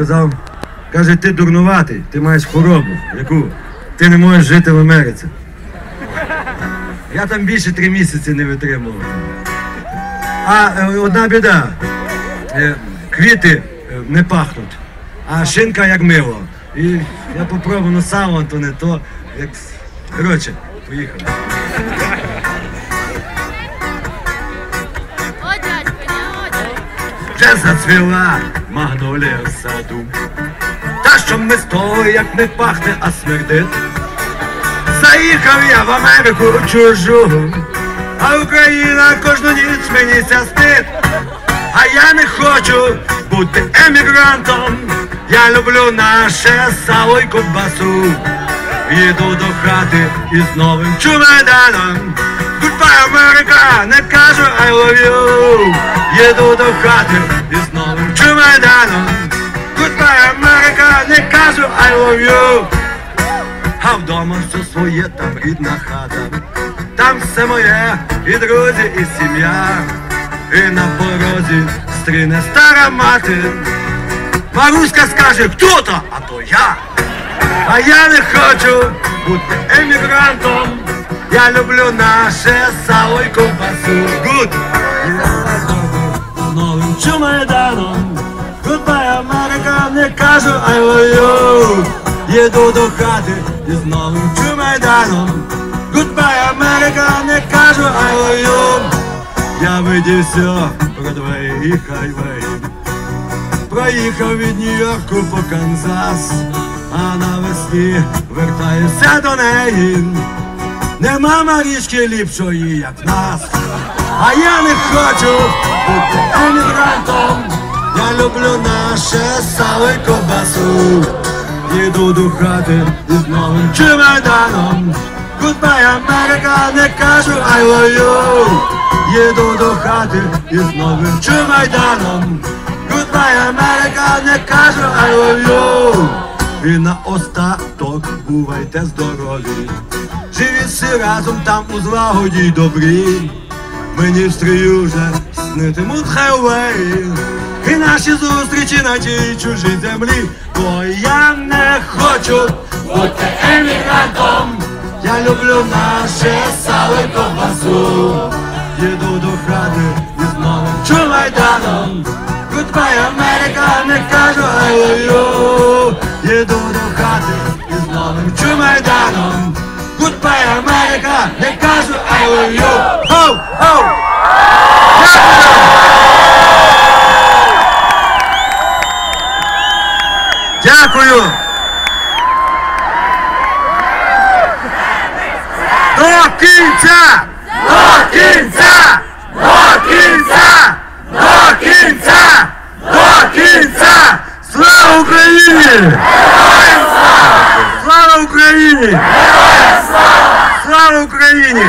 Сказав, каже, ти дурнуватий, ти маєш хворобу, яку ти не можеш жити в Америці. Я там більше три місяці не витримував. А е, одна біда. Е, Квіти е, не пахнуть, а шинка як мило. І я попробував, ну сало то не то. Як... Коротше, поїхали. О, дядько, не. Вже зацвіла магнолія в саду. Та що ми з того, як не пахне, а смердить. Заїхав я в Америку чужу, а Україна кожну ніч мені стить. А я не хочу бути емігрантом. Я люблю наше сало й ковбасу. Їду до хати із новим чумайданом. Goodbye, Америка, не кажу I love you. Їду до хати із чумайданом. Goodbye, Америка, не кажу I love you. А вдома все своє, там рідна хата. Там все моє, і друзі, і сім'я. І на порозі стріне стара мати. Маруська скаже, хто то, а то я. А я не хочу бути емігрантом. Я люблю наше сало й ковбасу. Гуд! Новим чумайданом. Кажу I love you. Їду до хати із новим чумайданом. Goodbye, Америка, не кажу I love you. Я видівся Бродвей і хайвей. Проїхав від Нью-Йорку по Канзас, а навесні вертаюся до неї. Нема Марічки ліпшої, як нас. А я не хочу бути емігрантом. Я люблю наше сало й ковбасу. Їду до хати із новим чемоданом. Goodbye, Америка, не кажу I love you. Їду до хати із новим чемоданом. Goodbye, Америка, не кажу I love you. І на остаток бувайте здорові. Живіть всі разом там у злагоді добрі. Стрію вже снитимуть хайвей. І наші зустрічі на тій чужій землі. Бо я не хочу бути емігрантом. Я люблю наше сало ковбасу. Їду до хати із новим чумайданом. Goodbye, Америка, не кажу I. Їду до хати із новим чумайданом. Goodbye, Америка, не кажу I Дякую! До кінця! До кінця! До кінця! До кінця! До кінця! Слава Україні! Слава Україні! Слава Україні!